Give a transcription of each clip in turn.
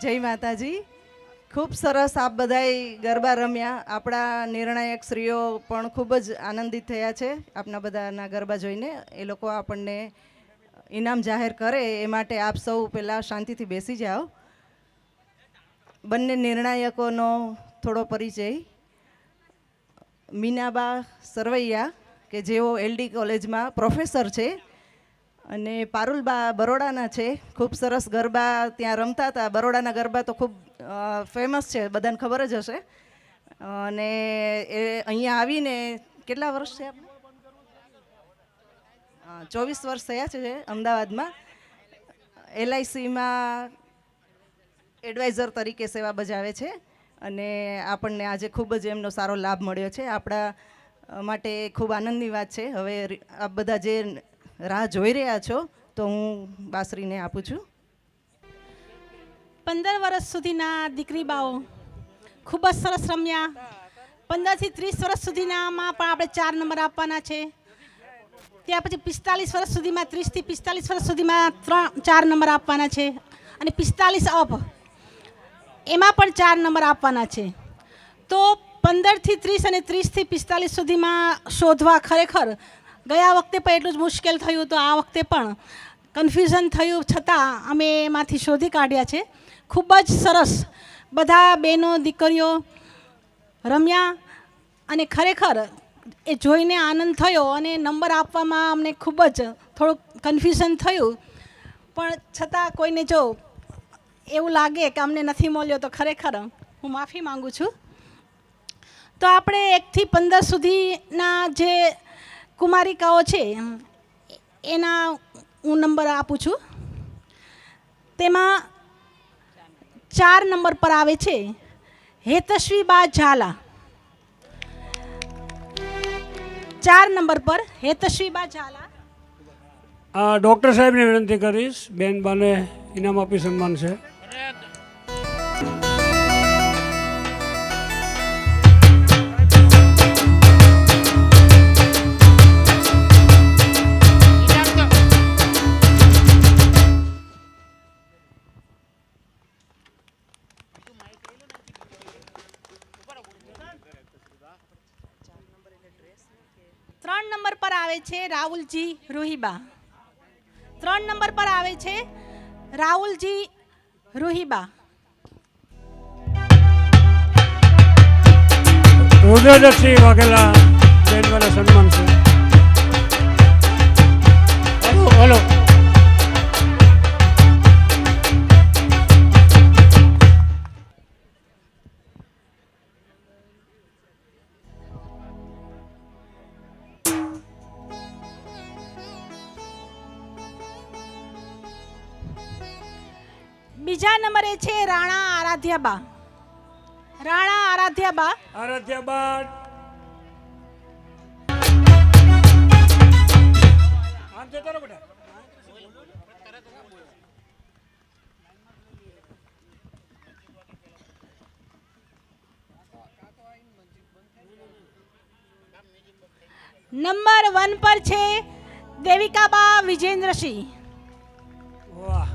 જય માતાજી. ખૂબ સરસ આપ બધાય ગરબા રમ્યા. આપણા નિર્ણાયક શ્રીઓ પણ ખૂબ જ આનંદિત થયા છે આપના બધાના ગરબા જોઈને. એ લોકો આપણને ઇનામ જાહેર કરે એ માટે આપ સૌ પહેલાં શાંતિથી બેસી જાઓ. બંને નિર્ણાયકોનો થોડો પરિચય. મીનાબા સરવૈયા, કે જેઓ એલડી કોલેજમાં પ્રોફેસર છે અને પારુલબા બરોડાના છે. ખૂબ સરસ ગરબા ત્યાં રમતા હતા. બરોડાના ગરબા તો ખૂબ ફેમસ છે. બધાને ખબર જ હશે. અને એ અહીંયા આવીને કેટલા વર્ષ છે આપણે ચોવીસ વર્ષ થયા છે અમદાવાદમાં. એલઆઈસીમાં એડવાઇઝર તરીકે સેવા બજાવે છે. અને આપણને આજે ખૂબ જ એમનો સારો લાભ મળ્યો છે. આપણા માટે ખૂબ આનંદની વાત છે. હવે આ બધા જે રાહ જોઈ રહ્યા છો, તો હું બાસરીને આપું છું. પંદર વર્ષ સુધીના દીકરી બાઓ ખૂબ જ સરસ રમ્યા. પંદરથી ત્રીસ વર્ષ સુધીનામાં પણ આપણે ચાર નંબર આપવાના છે. ત્યાં પછી પિસ્તાલીસ વર્ષ સુધીમાં, ત્રીસથી પિસ્તાલીસ વર્ષ સુધીમાં ત્રણ, ચાર નંબર આપવાના છે. અને પિસ્તાલીસ અપ, એમાં પણ ચાર નંબર આપવાના છે. તો પંદરથી ત્રીસ અને ત્રીસથી પિસ્તાલીસ સુધીમાં શોધવા ખરેખર ગયા વખતે પણ એટલું જ મુશ્કેલ થયું તો આ વખતે પણ. કન્ફ્યુઝન થયું છતાં અમે એમાંથી શોધી કાઢ્યા છે. ખૂબ જ સરસ. બધા બહેનો, દીકરીઓ રમ્યા અને ખરેખર એ જોઈને આનંદ થયો અને નંબર આપવામાં અમને ખૂબ જ થોડુંક કન્ફ્યુઝન થયું. પણ છતાં કોઈને જો એવું લાગે કે અમને નથી મળ્યો તો ખરેખર હું માફી માંગુ છું. તો આપણે એકથી પંદર સુધીના જે કુમારિકાઓ છે એના હું નંબર આપું છું. તેમાં ચાર નંબર પર આવે છે હેતશ્વી બા ઝાલા. ચાર નંબર પર હેતશ્વી બા ઝાલા. આ ડૉક્ટર સાહેબને વિનંતી કરીશ બેન બાને ઇનામ આપી સન્માન છે. છે રાહુલજી રૂહીબા. ત્રણ નંબર પર આવે છે રાહુલજી રૂહીબા. રુદ્રદક્ષી વાઘેલા બેન વાલે સન્માન છે. Hello hello. બીજા નંબરે છે રાણા આરાધ્યાબા. રાણા આરાધ્યાબા. આરાધ્યાબા. આમ જતા રહો બેટા. નંબર વન પર છે દેવિકાબા વિજેન્દ્રસિંહ. વાહ.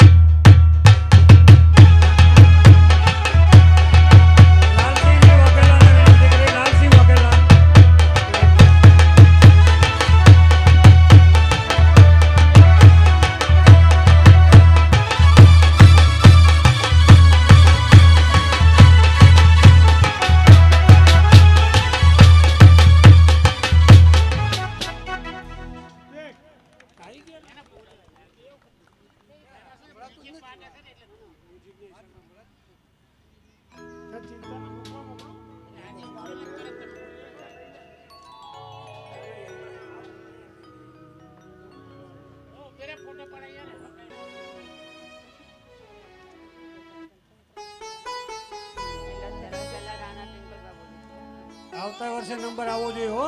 વર્ષે નંબર આવવો જોઈએ હો.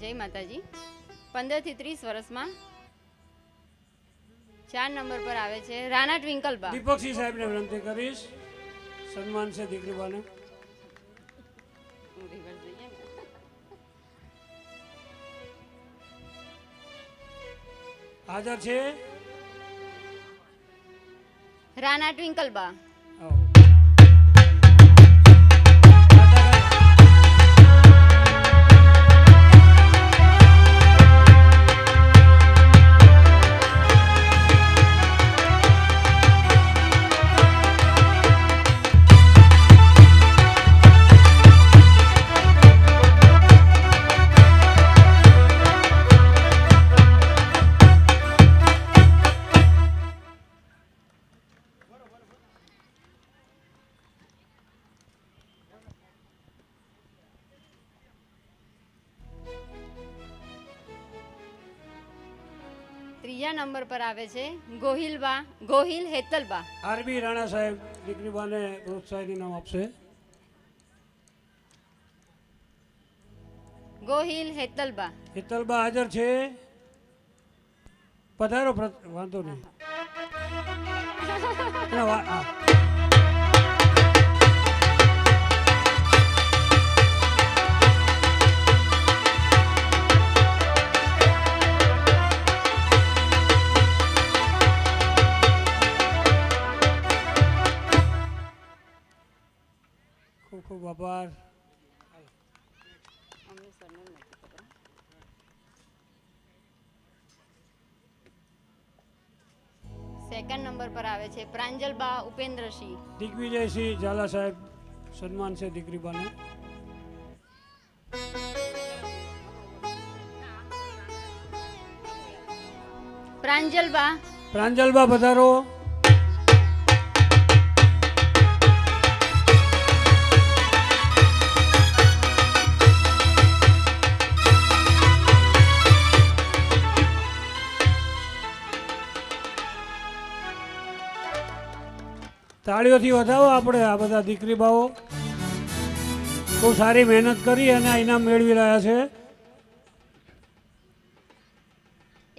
જય માતાજી. પંદરથી ત્રીસ વર્ષમાં ચાર નંબર પર આવે છે રાણા ટ્વિંકલબા. દીપકસિંહ સાહેબને વિનંતી કરીશ. સન્માન છે દીકરી બાને. હાજર છે? રાણા ટ્વિંકલબા. આવો. નંબર પર આવે છે. ગોહિલબા ગોહિલ હેતલબા. આરબી રાણા સાહેબ દીકરીબાને પ્રોત્સાહન ઇનામ આપશે. ગોહિલ હેતલબા. હેતલબા હાજર છે. પધારો વાંધો નહીં. નંબર પર આવે છે. પ્રાંજલબા ઉપેન્દ્રસિંહ. દિગ્વિજયસિંહ ઝાલા સાહેબ સન્માન છે દીકરીબાને પ્રાંજલબા પ્રાંજલબા પધારો. તાળીઓથી વધાવો આપણે આ બધા દીકરી બાઓ બહુ સારી મહેનત કરી અને આ ઇનામ મેળવી રહ્યા છે.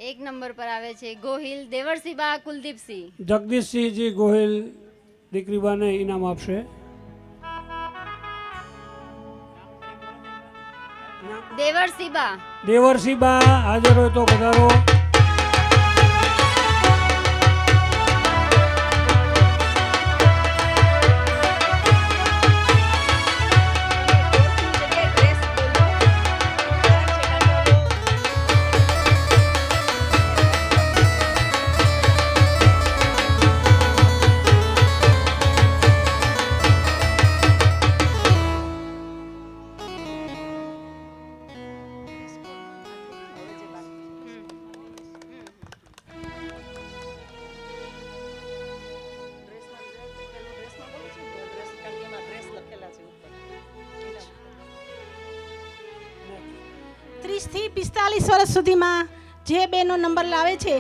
એક નંબર પર આવે છે ગોહિલ દેવરસિંહબા કુલદીપસિંહ. જગદીશસિંહજી ગોહિલ દીકરીબાને ઇનામ આપશે. દેવરસિંહબા. દેવરસિંહબા હાજર હોય તો પધારો સુધીમાં જે બેનો નંબર લાવે છે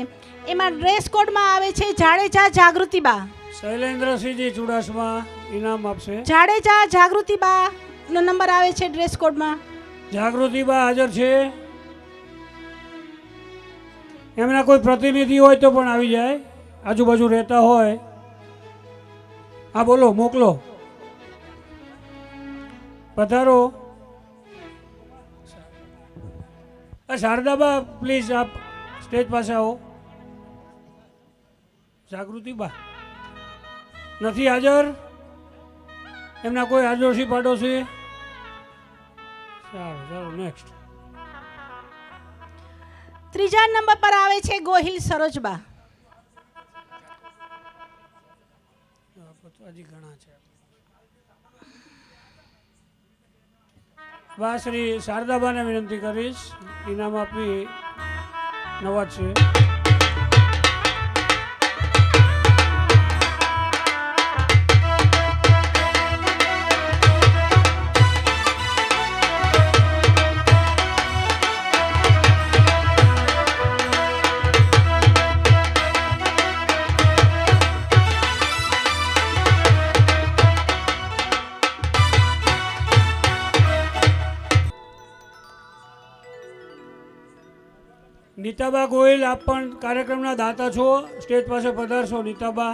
એમાં ડ્રેસ કોડમાં આવે છે જાડેજા જાગૃતિબા. શૈલેન્દ્રસિંહજી ચુડાસમા ઇનામ આપશે. જાડેજા જાગૃતિબા નો નંબર આવે છે ડ્રેસ કોડમાં જાગૃતિબા હાજર છે. એમના કોઈ પ્રતિનિધિ હોય તો પણ આવી જાય. આજુબાજુ રહેતા હોય. હા બોલો મોકલો. પધારો. શારદાબા પ્લીઝ આપ સ્ટેજ પાસે આવો. જાગૃતિબા નથી હાજર? એમના કોઈ આડોશી પાડોશી? સારું ચાલો નેક્સ્ટ ત્રીજા નંબર પર આવે છે ગોહિલ સરોજબા. હજી ઘણા છે. બા શ્રી શારદાબાને વિનંતી કરીશ. ઇનામ આપી નવાજ છે. નીતાબા ગોયલ આપ પણ કાર્યક્રમના દાતા છો. સ્ટેજ પાસે પધારશો નીતાબા.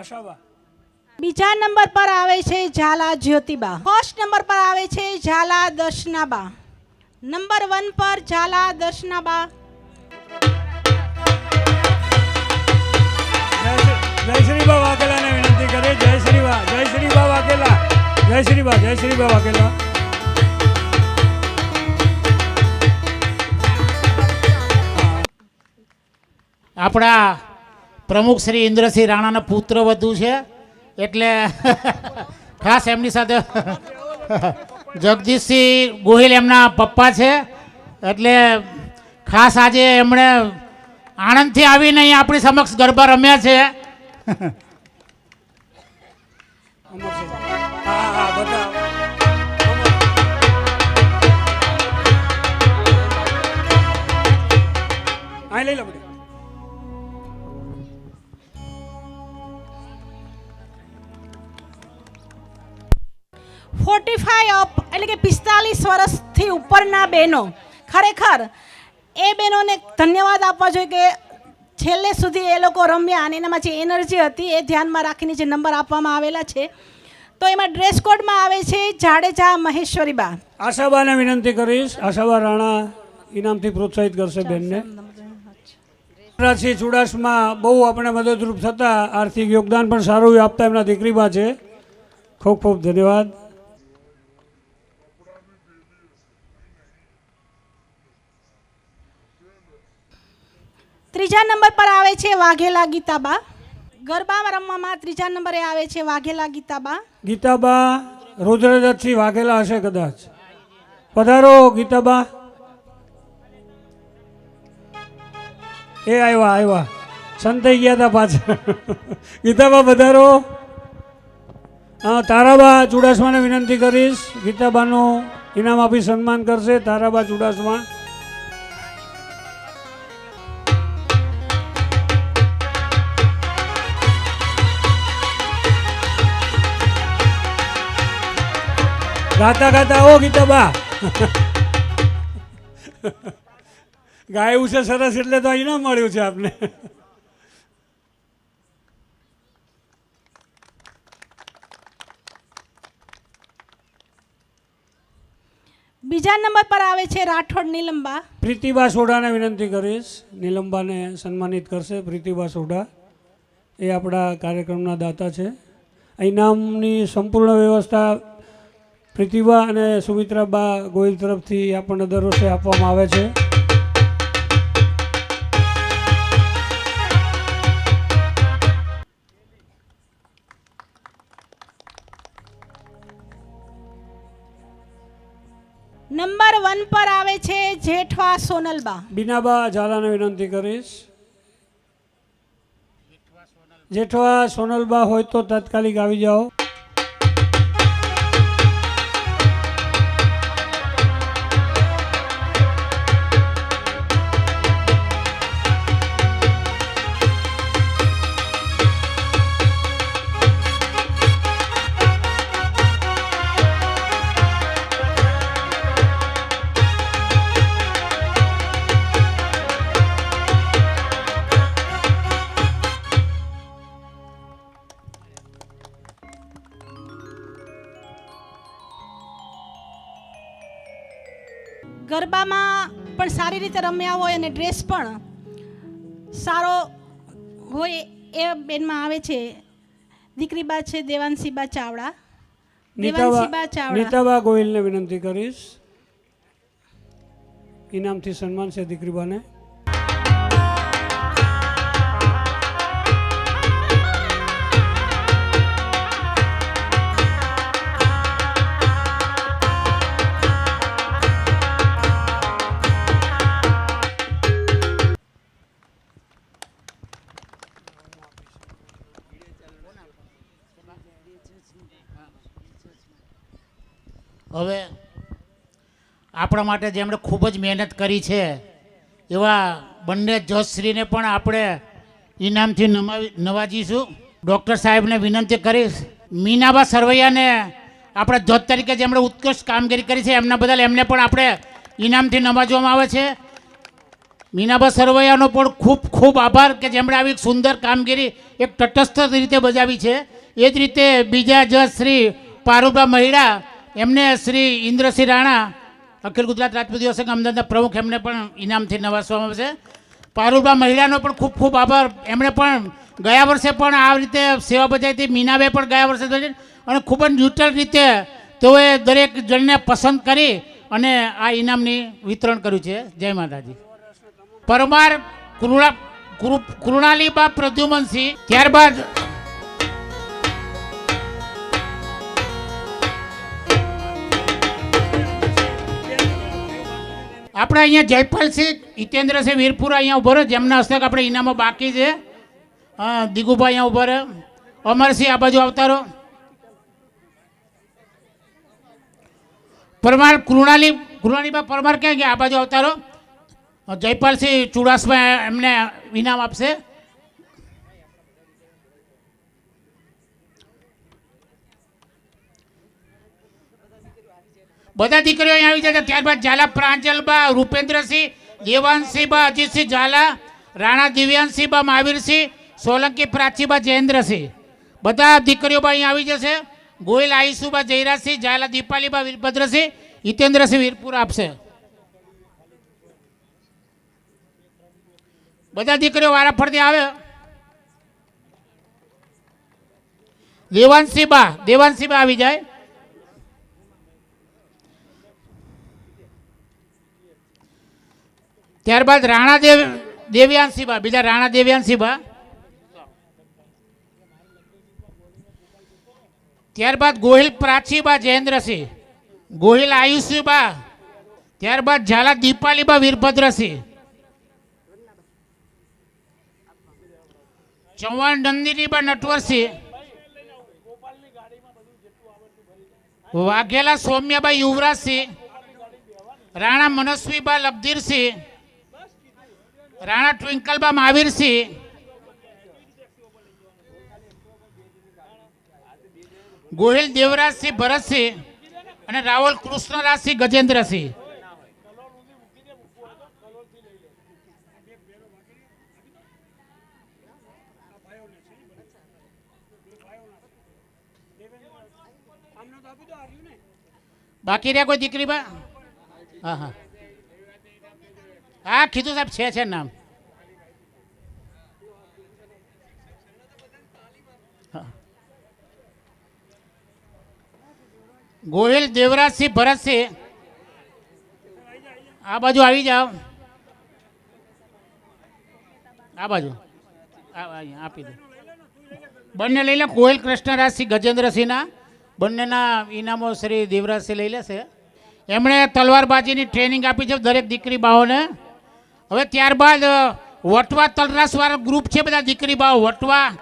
આશાબા. બીજા નંબર પર આવે છે ઝાલા જ્યોતિબા. ફર્સ્ટ નંબર પર આવે છે ઝાલા દર્શનાબા. નંબર વન પર ઝાલા દર્શનાબા. જય શ્રી બા વાઘેલાને વિનંતી કરે જય શ્રી બા જય શ્રી બા વાઘેલા. જય શ્રી બા જય શ્રી બા વાઘેલા. આપણા પ્રમુખ શ્રી ઇન્દ્રસિંહ રાણાના પુત્ર વધુ છે એટલે ખાસ એમની સાથે જગદીશસિંહ ગોહિલ એમના પપ્પા છે એટલે ખાસ આજે એમણે આણંદથી આવીને અહીં આપણી સમક્ષ ગરબા રમ્યા છે લઈ લો ફોર્ટી ફાઈવ અપ એટલે કે પિસ્તાલીસ વર્ષથી ઉપરના બહેનો. ખરેખર એ બહેનોને ધન્યવાદ આપવા જોઈએ કે છેલ્લે સુધી એ લોકો રમ્યા અને એનામાં જે એનર્જી હતી એ ધ્યાનમાં રાખીને જે નંબર આપવામાં આવેલા છે. તો એમાં ડ્રેસ કોડમાં આવે છે જાડેજા મહેશ્વરી બા આશાબાને વિનંતી કરીશ. આશાબા રાણા ઇનામથી પ્રોત્સાહિત કરશે બેનને. રાશિ ચુડાસમા બહુ આપણે મદદરૂપ થતા આર્થિક યોગદાન પણ સારું આપતા એમના દીકરીમાં છે. ખૂબ ખૂબ ધન્યવાદ. ત્રીજા નંબર પર આવે છે વાઘેલા ગીતાબા. ગરબામાં રમવામાં ત્રીજા નંબરે આવે છે વાઘેલા ગીતાબા. ગીતાબા રુદ્રદત્તથી વાઘેલા હશે કદાચ. પધારો ગીતાબા. એ આવ્યા આવ્યા સંતાઈ ગયા હતા પાછા. ગીતાબા પધારો. હા, તારાબા ચુડાસમાને વિનંતી કરીશ. ગીતાબાનું ઇનામ આપી સન્માન કરશે. તારાબા ચુડાસમા ગાતા ગાતા ઓ ગીતાબા ગાયું છે સરસ એટલે તો ઇનામ મળ્યું છે આપને. બીજા નંબર પર આવે છે રાઠોડ નીલંબા. પ્રીતિબા સોઢાને વિનંતી કરીશ. નીલંબાને સન્માનિત કરશે પ્રીતિબા સોઢા. એ આપણા કાર્યક્રમના દાતા છે. અહીં ઇનામની સંપૂર્ણ વ્યવસ્થા પ્રીતિબા અને સુમિત્રાબા ગોયલ તરફથી આપણને દર વર્ષે આપવામાં આવે છે. નંબર વન પર આવે છે જેઠવા સોનલબા. બીનાબા ઝાલાને વિનંતી કરીશ. જેઠવા સોનલબા હોય તો તાત્કાલિક આવી જાઓ. પણ સારી રીતે રમ્યા હોય અને ડ્રેસ પણ સારો હોય એ બેનમાં આવે છે. દીકરી બા છે દેવાંશીબા ચાવડા. દેવાંશીબા નીતાબા ચાવડા. નીતાબા ગોયલને વિનંતી કરીશ. ઇનામથી સન્માન છે દીકરીબાને. હવે આપણા માટે જેમણે ખૂબ જ મહેનત કરી છે, એવા બંને જજશ્રીને પણ આપણે ઇનામથી નમાવી, નવાજીશું. ડૉક્ટર સાહેબને વિનંતી કરીશ, મીનાબા સરવૈયાને આપણા જજ તરીકે જેમણે ઉત્કૃષ્ટ કામગીરી કરી છે, એમના બદલ એમને પણ આપણે ઇનામથી નવાજવામાં આવે છે. મીનાબા સરવૈયાનો પણ ખૂબ ખૂબ આભાર કે જેમણે આવી સુંદર કામગીરી એક તટસ્થ રીતે બજાવી છે. એ જ રીતે બીજા જજ શ્રી પારુબા મહિડા એમને શ્રી ઇન્દ્રસિંહ રાણા, અખિલ ગુજરાત રાજપૂત દિવસ અમદાવાદના પ્રમુખ, એમને પણ ઇનામથી નવાજવામાં આવશે પારુબા મહિલાનો પણ ખૂબ ખૂબ આભાર. એમણે પણ ગયા વર્ષે પણ આ રીતે સેવા બજાવી મીનાબે પણ ગયા વર્ષે અને ખૂબ જ ન્યુટ્રલ રીતે તેઓએ દરેક જણને પસંદ કરી અને આ ઇનામની વિતરણ કર્યું છે. જય માતાજી. પરમાર કૃણા કૃણાલીબા પ્રદ્યુમનસિંહ, ત્યારબાદ આપણે અહીંયા જયપાલસિંહ હિતેન્દ્રસિંહ વીરપુરા અહીંયા ઊભો રહે જેમના હસ્તક આપણે ઇનામો બાકી છે. દિગુભાઈ અહીંયા ઊભો રહ્યો. અમરસિંહ આ બાજુ અવતારો પરમાર કૃણાલી, કૃણાલીબા પરમાર ક્યાં ગયા? આ બાજુ અવતારો જયપાલસિંહ ચુડાસમા એમને ઇનામ આપશે. બધા દીકરીઓ અહીં આવી જતા ત્યારબાદ ઝાલા પ્રાંજલબા, રૂપેન્દ્રસિંહ, દેવાંશીબા, અજીતસિંહ ઝાલા, રાણા દિવ્યાંશીબા, મહાવીરસિંહ, સોલંકી પ્રાચીબા, જયેન્દ્રસિંહ. બધા દીકરીઓ બા અહીં આવી જશે. ગોયલ, આયુષુબા, જયરાજસિંહ, ઝાલા, દીપાલીબા, વીરભદ્રસિંહ, હિતેન્દ્રસિંહ વીરપુર આપશે. બધા દીકરીઓ વારા ફરતી આવે. દેવાંશીબા દેવાંશીબા આવી જાય. ત્યારબાદ રાણા દેવ દેવ્યાંશીબા, બીજા રાણા દેવ્યાંશીબા. ત્યારબાદ ગોહિલ પ્રાચીબા, જયેન્દ્રસિંહ. ગોહિલ આયુષીબા. ત્યારબાદ ઝાલા દીપાલીબા, વીરભદ્રસિંહ. ચૌહાણ નંદિનીબા, નટવરસિંહ. વાઘેલા સૌમ્યાબા, યુવરાજસિંહ. રાણા મનસ્વીબા, લબધીરસિંહ. રાણા ટ્વિંકલબા મહાવીરસિંહ ગોહિલ દેવરાજસિંહ ભરતસિંહ અને રાવલ કૃષ્ણરાજસિંહ ગજેન્દ્રસિંહ બાકી રહ્યા કોઈ દીકરી બા? હા હા. હા, કીધું સાહેબ, છે છે નામ. ગોહિલ દેવરાજસિંહ ભરતસિંહ. આ બાજુ આવી જાઓ. આ બાજુ. આપી દો. બંને લઈ લે, ગોહિલ કૃષ્ણરાજસિંહ ગજેન્દ્રસિંહના. બંનેના ઇનામો શ્રી દેવરાજસિંહ લઈ લેશે. એમણે તલવારબાજીની ટ્રેનિંગ આપી છે દરેક દીકરી બાઓને હવે ત્યારબાદ વટવા તલરાસવાળા ગ્રુપ છે બધા દીકરી બાઓ વટવા.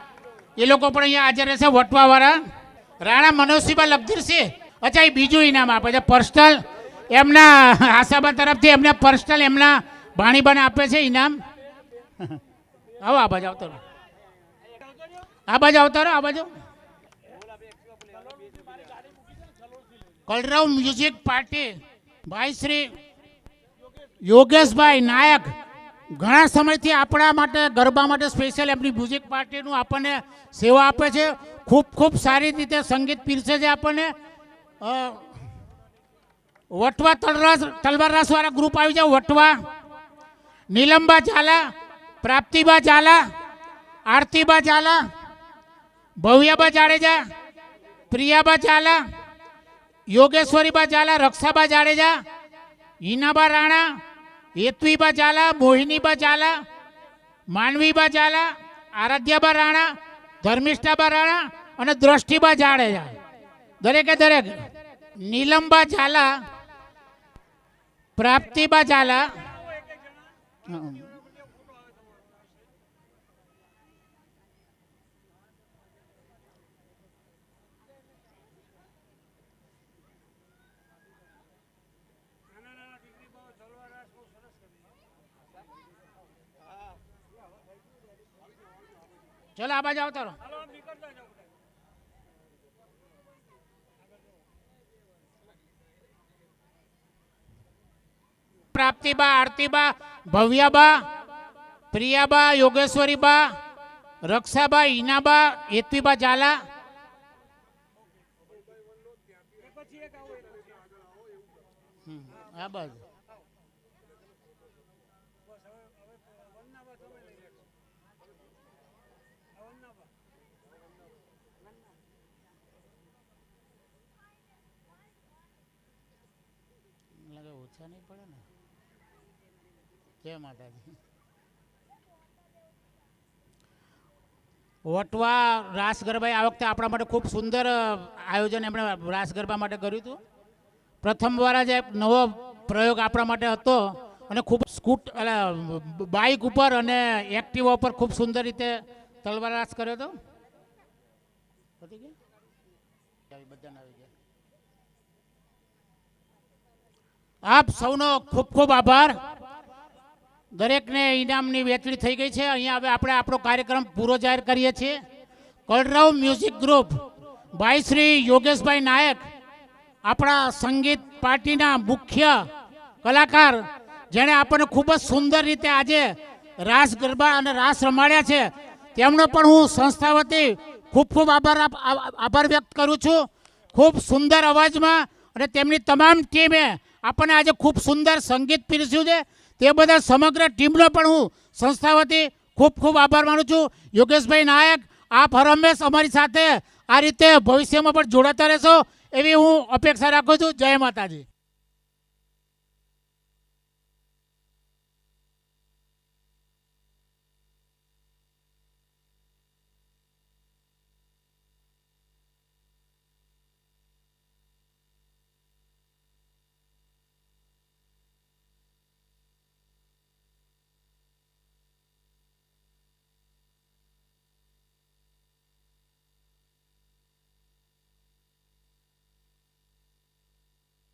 એ લોકો પણ અહીંયા હાજર રહેશે, વટવાવાળા. રાણા મનોજસિંહભાઈ લગધીરસિંહ અચ્છા, એ બીજું ઇનામ આપે છે. પર્સનલ એમના આશાબા તરફથી એમને પર્સનલ એમના ભાણીબાને આપે છે ઇનામ. આવો આ બાજુ આવતો. આ બાજુ આવતા રહો, આ બાજુ. Kalrav music party. ભાઈ શ્રી યોગેશભાઈ નાયક. ઘણા સમયથી આપણા માટે, ગરબા માટે સ્પેશિયલ એમની મ્યુઝિક પાર્ટીનું આપણને સેવા આપે છે. ખૂબ ખૂબ સારી રીતે સંગીત પીરસે છે આપણને. વટવા તલરાસ તલવારરાસવાળા ગ્રુપ આવી જાવ વટવા. નીલમબા ઝાલા, પ્રાપ્તિબા ઝાલા, આરતીબા ઝાલા, ભવ્યાબા જાડેજા, પ્રિયાબા ઝાલા, યોગેશ્વરીબા ઝાલા, રક્ષાબા જાડેજા, હિનાબા રાણા, હેતવીબા ઝાલા, મોહિનીબા ઝાલા, માનવીબા ઝાલા, આરાધ્યાબા રાણા, ધર્મિષ્ઠાબા રાણા અને દ્રષ્ટિબા જાડેજા. દરેકે દરેક. નીલમબા ઝાલા પ્રાપ્તિબા ઝાલા. ચલો આ બાજુ આવતા રહો. પ્રાપ્તિબા આરતીબા ભવ્યાબા પ્રિયાબા યોગેશ્વરીબા રક્ષાબા ઈનાબા હેતવીબા ઝાલા. ઓછા નહીં પડે ને. જય માતાજી. વટવા રાસ ગરબાએ આ વખતે આપણા માટે ખૂબ સુંદર આયોજન એમણે રાસ ગરબા માટે કર્યું હતું. પ્રથમવાર જ નવો પ્રયોગ આપણા માટે હતો અને ખૂબ સ્કૂટ એટલે બાઇક ઉપર અને એક્ટિવા ઉપર ખૂબ સુંદર રીતે તલવાર રાસ કર્યો હતો. આપ સૌનો ખૂબ ખૂબ આભાર. દરેકને ઇનામની વહેંચણી થઈ ગઈ છે. અહીંયા હવે આપણે આપણો કાર્યક્રમ પૂરો જાહેર કરીએ છીએ. કલરવ મ્યુઝિક ગ્રુપ ભાઈ શ્રી યોગેશભાઈ નાયક, આપણા સંગીત પાર્ટીના મુખ્ય કલાકાર, જેણે આપણને ખૂબ જ સુંદર રીતે આજે રાસ ગરબા અને રાસ રમાડ્યા છે. તેમનો પણ હું સંસ્થા વતી ખૂબ ખૂબ આભાર આભાર વ્યક્ત કરું છું. ખૂબ સુંદર અવાજમાં અને તેમની તમામ ટીમે આપણને આજે ખૂબ સુંદર સંગીત પીરસ્યું છે. તે બધા સમગ્ર ટીમનો પણ હું સંસ્થા વતી ખૂબ ખૂબ આભાર માનું છું. યોગેશભાઈ નાયક, આપ હર હંમેશ અમારી સાથે આ રીતે ભવિષ્યમાં પણ જોડાતા રહેશો એવી હું અપેક્ષા રાખું છું. જય માતાજી.